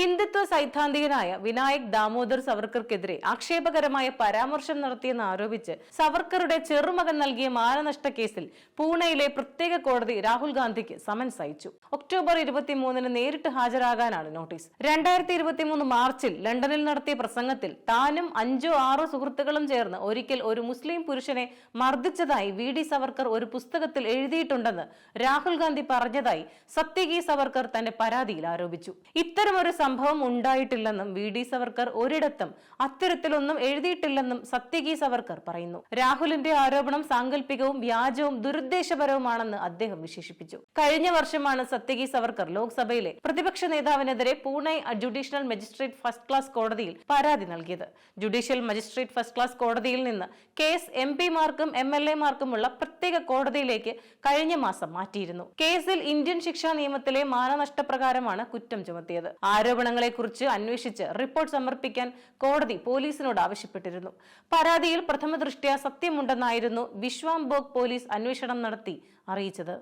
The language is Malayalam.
ഹിന്ദു ഹിന്ദുത്വ സൈദ്ധാന്തികനായ വിനായക് ദാമോദർ സവർക്കർക്കെതിരെ ആക്ഷേപകരമായ പരാമർശം നടത്തിയെന്ന് ആരോപിച്ച് സവർക്കറുടെ ചെറുമകൻ നൽകിയ മാനനഷ്ട കേസിൽ പൂനെയിലെ പ്രത്യേക കോടതി രാഹുൽ ഗാന്ധിക്ക് സമൻസ് അയച്ചു. ഒക്ടോബർ ഇരുപത്തിമൂന്നിന് നേരിട്ട് ഹാജരാകാനാണ് നോട്ടീസ്. രണ്ടായിരത്തി ഇരുപത്തിമൂന്ന് മാർച്ചിൽ ലണ്ടനിൽ നടത്തിയ പ്രസംഗത്തിൽ താനും അഞ്ചോ ആറോ സുഹൃത്തുക്കളും ചേർന്ന് ഒരിക്കൽ ഒരു മുസ്ലിം പുരുഷനെ മർദ്ദിച്ചതായി വി ഡി സവർക്കർ ഒരു പുസ്തകത്തിൽ എഴുതിയിട്ടുണ്ടെന്ന് രാഹുൽ ഗാന്ധി പറഞ്ഞതായി സത്യകി സവർക്കർ തന്റെ പരാതിയിൽ ആരോപിച്ചു. ഇത്തരമൊരു സംഭവം ഉണ്ടായിട്ടില്ലെന്നും വി ഡി സവർക്കർ ഒരിടത്തും അത്തരത്തിലൊന്നും എഴുതിയിട്ടില്ലെന്നും സത്യകി സവർക്കർ പറയുന്നു. രാഹുലിന്റെ ആരോപണം സാങ്കല്പികവും വ്യാജവും ദുരുദ്ദേശപരവുമാണെന്ന് അദ്ദേഹം വിശേഷിപ്പിച്ചു. കഴിഞ്ഞ വർഷമാണ് സത്യകി സവർക്കർ ലോക്സഭയിലെ പ്രതിപക്ഷ നേതാവിനെതിരെ Pune judicial magistrate first class കോടതിയിൽ പരാതി നൽകിയത്. ജുഡീഷ്യൽ മജിസ്ട്രേറ്റ് ഫസ്റ്റ് ക്ലാസ് കോടതിയിൽ നിന്ന് കേസ് എം പിമാർക്കും എം എൽ എമാർക്കുമുള്ള പ്രത്യേക കോടതിയിലേക്ക് കഴിഞ്ഞ മാസം മാറ്റിയിരുന്നു. കേസിൽ ഇന്ത്യൻ ശിക്ഷാ നിയമത്തിലെ മാനനഷ്ടപ്രകാരമാണ് കുറ്റം ചുമത്തിയത്. ആരോപണങ്ങളെക്കുറിച്ച് അന്വേഷിച്ച് റിപ്പോർട്ട് സമർപ്പിക്കാൻ കോടതി പോലീസിനോട് ആവശ്യപ്പെട്ടിരുന്നു. പരാതിയിൽ പ്രഥമ ദൃഷ്ട്യാ സത്യമുണ്ടെന്നായിരുന്നു വിശ്വാംബോഗ് പോലീസ് അന്വേഷണം നടത്തി അറിയിച്ചത്.